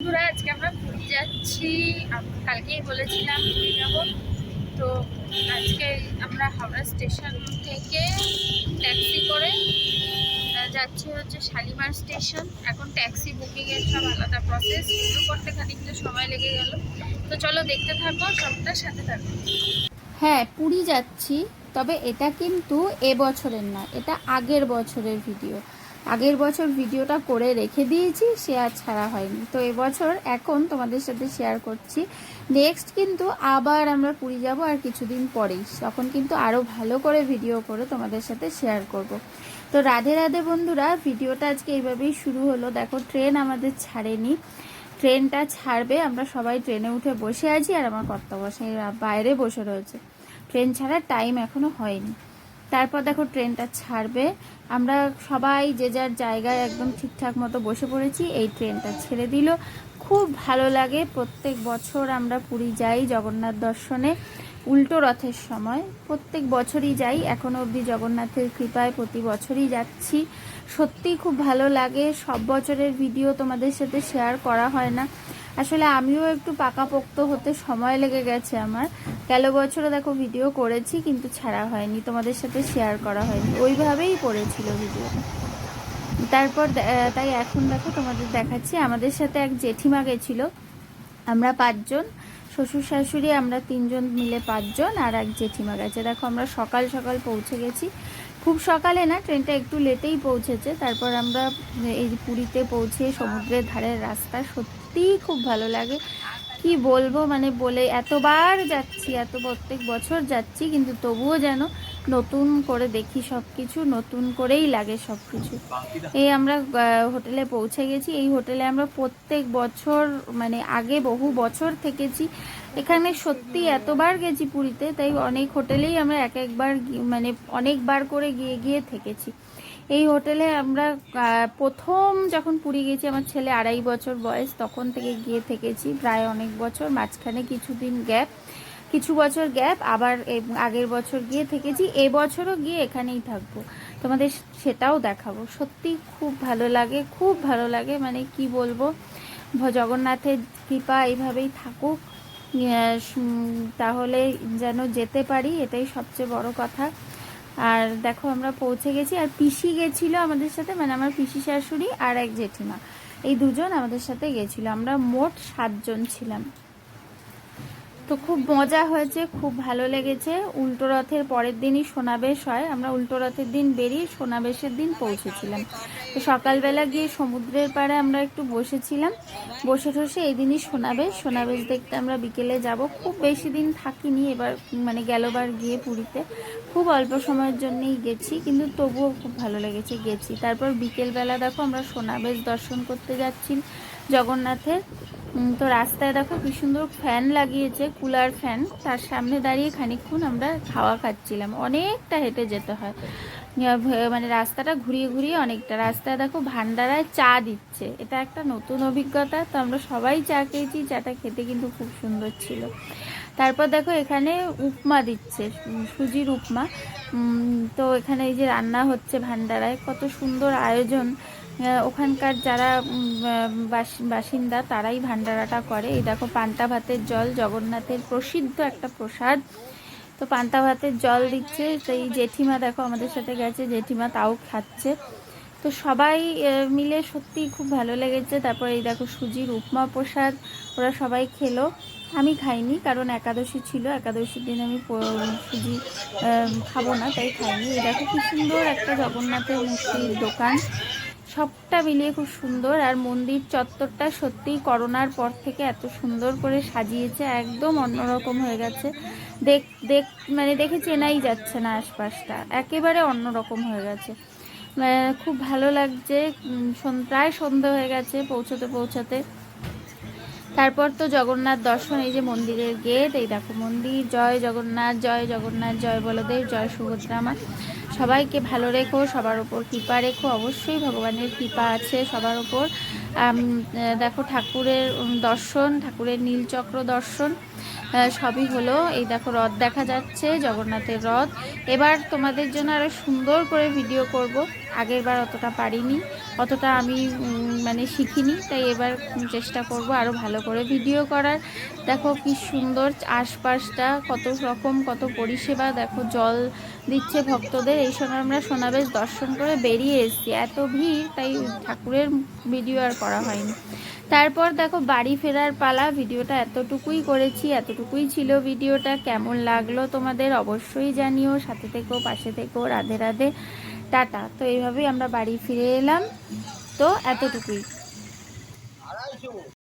বন্ধুরা, আজকে আমরা পুরী যাচ্ছি। কালকেই বলেছিলাম পুরী যাব। তো আজকে আমরা হাওড়া স্টেশন থেকে ট্যাক্সি করে যাচ্ছি হচ্ছে শালিমার স্টেশন। এখন ট্যাক্সি বুকিংয়ের সব আলাদা প্রসেস শুরু করতে খানিকটা সময় লেগে গেল। তো চলো দেখতে থাকো, সবটার সাথে থাকো। হ্যাঁ পুরী যাচ্ছি, তবে এটা কিন্তু এবছরের না এটা আগের বছরের ভিডিও আগের বছর ভিডিওটা করে রেখে দিয়েছি আর ছাড়া হয়নি। তো এবছর এখন তোমাদের সাথে শেয়ার করছি। নেক্সট কিন্তু আবার আমরা পুরী যাব আর কিছুদিন পরেই। তখন কিন্তু আরও ভালো করে ভিডিও করে তোমাদের সাথে শেয়ার করব। তো রাধে রাধে বন্ধুরা, ভিডিওটা আজকে এইভাবেই শুরু হলো। দেখো, ট্রেন আমাদের ছাড়েনি। ট্রেনটা ছাড়বে, আমরা সবাই ট্রেনে উঠে বসে আছি আর আমার কর্তাবসাই বাইরে বসে রয়েছে। ট্রেন ছাড়ার টাইম এখনও হয়নি। তারপর দেখো ট্রেনটা ছাড়বে। আমরা সবাই যে যার জায়গায় একদম ঠিকঠাক মতো বসে পড়েছি, এই ট্রেনটা ছেড়ে দিল। খুব ভালো লাগে, প্রত্যেক বছর আমরা পুরী যাই জগন্নাথ দর্শনে। উল্টো রথের সময় প্রত্যেক বছরই যাই, এখনও অবধি জগন্নাথের কৃপায় প্রতি বছরই যাচ্ছি। সত্যিই খুব ভালো লাগে, সব বছরের ভিডিও তোমাদের সাথে শেয়ার করা হয় না। আসলে আমিও একটু পাকাপোক্ত হতে সময় লেগে গেছে আমার গেল বছরও দেখো ভিডিও করেছি, কিন্তু ছাড়া হয়নি। তোমাদের সাথে শেয়ার করা হয়নি। ওইভাবেই পড়েছিল ভিডিওটা তারপর তাই এখন দেখো তোমাদের দেখাচ্ছি। আমাদের সাথে এক জেঠিমা গেছিল। আমরা পাঁচজন, শ্বশুর শাশুড়ি, আমরা তিনজন মিলে পাঁচজন আর এক জেঠিমা গেছে। দেখো আমরা সকাল সকাল পৌঁছে গেছি। খুব সকালে না ট্রেনটা একটু লেটেই পৌঁছেছে। তারপর আমরা এই পুরীতে পৌঁছে সমুদ্রের ধারের রাস্তা সত্যিই খুব ভালো লাগে। কি বলব? মানে বলে এতবার যাচ্ছি, এত প্রত্যেক বছর যাচ্ছি, কিন্তু তবুও যেন নতুন করে দেখি সব কিছু নতুন করেই লাগে সব কিছু এই আমরা হোটেলে পৌঁছে গেছি। এই হোটেলে আমরা প্রত্যেক বছর মানে আগে বহু বছর থেকেছি। এখানে সত্যি এতবার গেছি পুরীতে, তাই অনেক হোটেলেই আমরা এক একবার মানে অনেকবার করে গিয়ে গিয়ে থেকেছি। এই হোটেলে আমরা প্রথম যখন পুরী গেছি, আমার ছেলে আড়াই বছর বয়স, তখন থেকে গিয়ে থেকেছি, প্রায় অনেক বছর, মাঝখানে কিছুদিন গ্যাপ, কিছু বছর গ্যাপ, আবার আগের বছর গিয়ে থেকেছি এবছরও গিয়ে এখানেই থাকব। তোমাদের সেটাও দেখাবো। সত্যি খুব ভালো লাগে, খুব ভালো লাগে মানে কি বলব জগন্নাথের কৃপা এইভাবেই থাকুক তাহলে যেন যেতে পারি, এটাই সবচেয়ে বড় কথা। আর দেখো আমরা পৌঁছে গেছি, আর পিসি গেছিল আমাদের সাথে মানে আমার পিসি শাশুড়ি আর এক জেঠিমা। এই দুজন আমাদের সাথে গেছিল, আমরা মোট সাতজন ছিলাম। তো খুব মজা হয়েছে, খুব ভালো লেগেছে। উল্টো রথের পরের দিনই সোনাবেশ হয়। আমরা উল্টো রথের দিন বেরিয়ে সোনাবেশের দিন পৌঁছেছিলাম। তো সকালবেলা গিয়ে সমুদ্রের পাড়ে আমরা একটু বসেছিলাম। বসে টসে এই দিনই সোনাবেশ সোনাবেশ দেখতে আমরা বিকেলে যাব। খুব বেশি দিন থাকিনি এবার মানে গেলবার গিয়ে পুরীতে। খুব অল্প সময়ের জন্যই গেছি, কিন্তু তবুও খুব ভালো লেগেছে গেছি। তারপর বিকেলবেলা দেখো আমরা সোনাবেশ দর্শন করতে যাচ্ছি জগন্নাথের। তো রাস্তায় দেখো কি সুন্দর ফ্যান লাগিয়েছে, কুলার ফ্যান। তার সামনে দাঁড়িয়ে খানিক্ষণ আমরা খাওয়া খাচ্ছিলাম। অনেকটা হেঁটে যেতে হয়। মানে রাস্তাটা ঘুরিয়ে ঘুরিয়ে অনেকটা। রাস্তায় দেখো ভান্ডারায় চা দিচ্ছে। এটা একটা নতুন অভিজ্ঞতা। তো আমরা সবাই চা খেয়েছি। চাটা খেতে কিন্তু খুব সুন্দর ছিল। তারপর দেখো এখানে উপমা দিচ্ছে সুজির উপমা। তো এখানে এই যে রান্না হচ্ছে ভান্ডারায়। কত সুন্দর আয়োজন। ওখানকার যারা বাসিন্দা, তারাই ভান্ডারাটা করে। এই দেখো, পান্তা ভাতের জল, জগন্নাথের প্রসিদ্ধ একটা প্রসাদ। তো পান্তা ভাতের জল দিচ্ছে, সেই জেঠিমা দেখো আমাদের সাথে গেছে, জেঠিমা তাও খাচ্ছে। তো সবাই মিলে সত্যি খুব ভালো লেগেছে। তারপর এই দেখো, সুজির উপমা প্রসাদ, ওরা সবাই খেলো। আমি খাইনি, কারণ একাদশী ছিল, একাদশীর দিন আমি সুজি খাব না, তাই খাইনি। এই দেখো, কি সুন্দর একটা জগন্নাথের মূর্তির দোকান। সবটা মিলিয়ে খুব সুন্দর আর মন্দির চত্বরটা সত্যিই করোনার পর থেকে এত সুন্দর করে সাজিয়েছে, একদম অন্যরকম হয়ে গেছে। দেখ দেখ মানে দেখে চেনাই যাচ্ছে না আশপাশটা, একেবারে অন্যরকম হয়ে গেছে। খুব ভালো লাগছে প্রায় সন্ধ্যা হয়ে গেছে পৌঁছতে পৌঁছাতে। তারপর তো জগন্নাথ দর্শন, এই যে মন্দিরের গেট, এই দেখো মন্দির, জয় জগন্নাথ জয় জগন্নাথ, জয় বলদেব, জয় সুভদ্রা মা। সবাইকে ভালো রেখো, সবার ওপর কৃপা রেখো। অবশ্যই ভগবানের কৃপা আছে সবার ওপর। দেখো ঠাকুরের দর্শন, ঠাকুরের নীলচক্র দর্শন। সবই হলো। এই দেখো, রথ দেখা যাচ্ছে, জগন্নাথের রথ। এবার তোমাদের জন্য আরও সুন্দর করে ভিডিও করব। আগের বার অতটা পারিনি, অতটা আমি মানে শিখিনি, তাই এবার চেষ্টা করব আরও ভালো করে ভিডিও করার। দেখো কি সুন্দর আশপাশটা, কত রকম, কত পরিষেবা। দেখো জল দিচ্ছে ভক্তদের, এই সময় আমরা সোনাবেশ দর্শন করে বেরিয়ে এসেছি। এত ভিড়, তাই ঠাকুরের ভিডিও আর করা হয়নি। তারপর দেখো বাড়ি ফেরার পালা ভিডিওটা এতটুকুই করেছি এতটুকুই ছিল ভিডিওটা। কেমন লাগল তোমাদের অবশ্যই জানিও। সাথে থেকেও পাশে থেকেও রাধে রাধে। টাটা। তো এইভাবেই আমরা বাড়ি ফিরে এলাম। তো এতটুকুই।